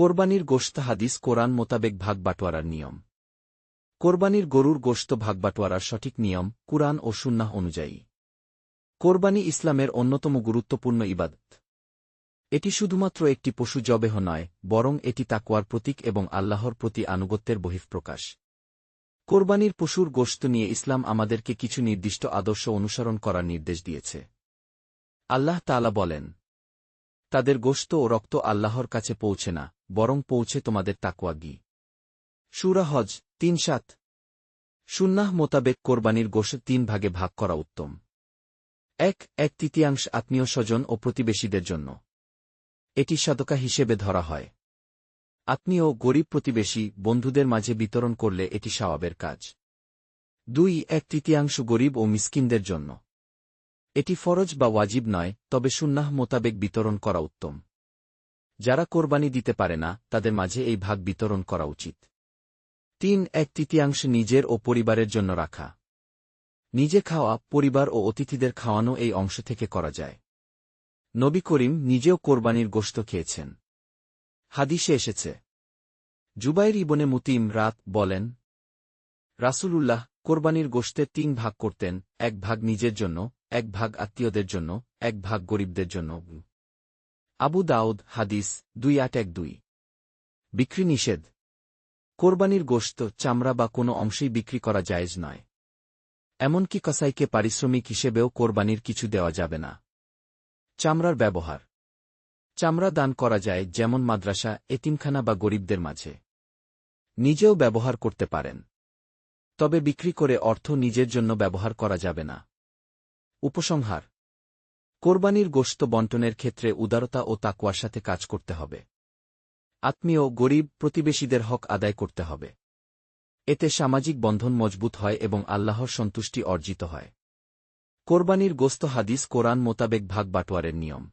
কোরবানির গোশত হাদিস কোরআন মোতাবেক ভাগ বাটোয়ারার নিয়ম। কোরবানির গরুর গোশত ভাগ বাটোয়ারার সঠিক নিয়ম, কুরআন ও সুন্নাহ অনুযায়ী। কোরবানি ইসলামের অন্যতম গুরুত্বপূর্ণ ইবাদত। এটি শুধুমাত্র একটি পশু জবেহ নয়, বরং এটি তাকুয়ার প্রতীক এবং আল্লাহর প্রতি আনুগত্যের বহিঃপ্রকাশ। কোরবানির পশুর গোশত নিয়ে ইসলাম আমাদেরকে কিছু নির্দিষ্ট আদর্শ অনুসরণ করার নির্দেশ দিয়েছে। আল্লাহ তালা বলেন, তাদের গোশত ও রক্ত আল্লাহর কাছে পৌঁছে না। বরং পৌঁছে তোমাদের তাকুয়া গি। সুরা হজ, তিন সাত। সুন্নাহ মোতাবেক কোরবানির গোশত তিন ভাগে ভাগ করা উত্তম। এক এক তৃতীয়াংশ আত্মীয় স্বজন ও প্রতিবেশীদের জন্য। এটি সাদকা হিসেবে ধরা হয়। আত্মীয়, গরিব প্রতিবেশী, বন্ধুদের মাঝে বিতরণ করলে এটি সওয়াবের কাজ। দুই, এক তৃতীয়াংশ গরিব ও মিসকিনদের জন্য। এটি ফরজ বা ওয়াজিব নয়, তবে সুন্নাহ মোতাবেক বিতরণ করা উত্তম। যারা কোরবানি দিতে পারে না, তাদের মাঝে এই ভাগ বিতরণ করা উচিত। তিন, এক তৃতীয়াংশ নিজের ও পরিবারের জন্য রাখা। নিজে খাওয়া, পরিবার ও অতিথিদের খাওয়ানো এই অংশ থেকে করা যায়। নবী করিম নিজেও কোরবানির গোশত খেয়েছেন। হাদিসে এসেছে, জুবাইর ইবনে মুতিম রাত বলেন, রাসূলুল্লাহ কোরবানির গোশতের তিন ভাগ করতেন, এক ভাগ নিজের জন্য, এক ভাগ আত্মীয়দের জন্য, এক ভাগ গরিবদের জন্য। আবু দাউদ, হাদিস দুই আট এক দুই। বিক্রি নিষেধ। কোরবানির গোশত, চামড়া বা কোনো অংশেই বিক্রি করা জায়েজ নয়। এমনকি কসাইকে পারিশ্রমিক হিসেবেও কোরবানির কিছু দেওয়া যাবে না। চামড়ার ব্যবহার। চামড়া দান করা যায় যেমন মাদ্রাসা, এতিমখানা বা গরিবদের মাঝে। নিজেও ব্যবহার করতে পারেন। তবে বিক্রি করে অর্থ নিজের জন্য ব্যবহার করা যাবে না। উপসংহার। কোরবানির গোস্ত বন্টনের ক্ষেত্রে উদারতা ও তাকুয়ার সাথে কাজ করতে হবে। আত্মীয়, গরিব, প্রতিবেশীদের হক আদায় করতে হবে। এতে সামাজিক বন্ধন মজবুত হয় এবং আল্লাহর সন্তুষ্টি অর্জিত হয়। কোরবানির গোস্ত হাদিস কোরআন মোতাবেক ভাগ বাটোয়ারের নিয়ম।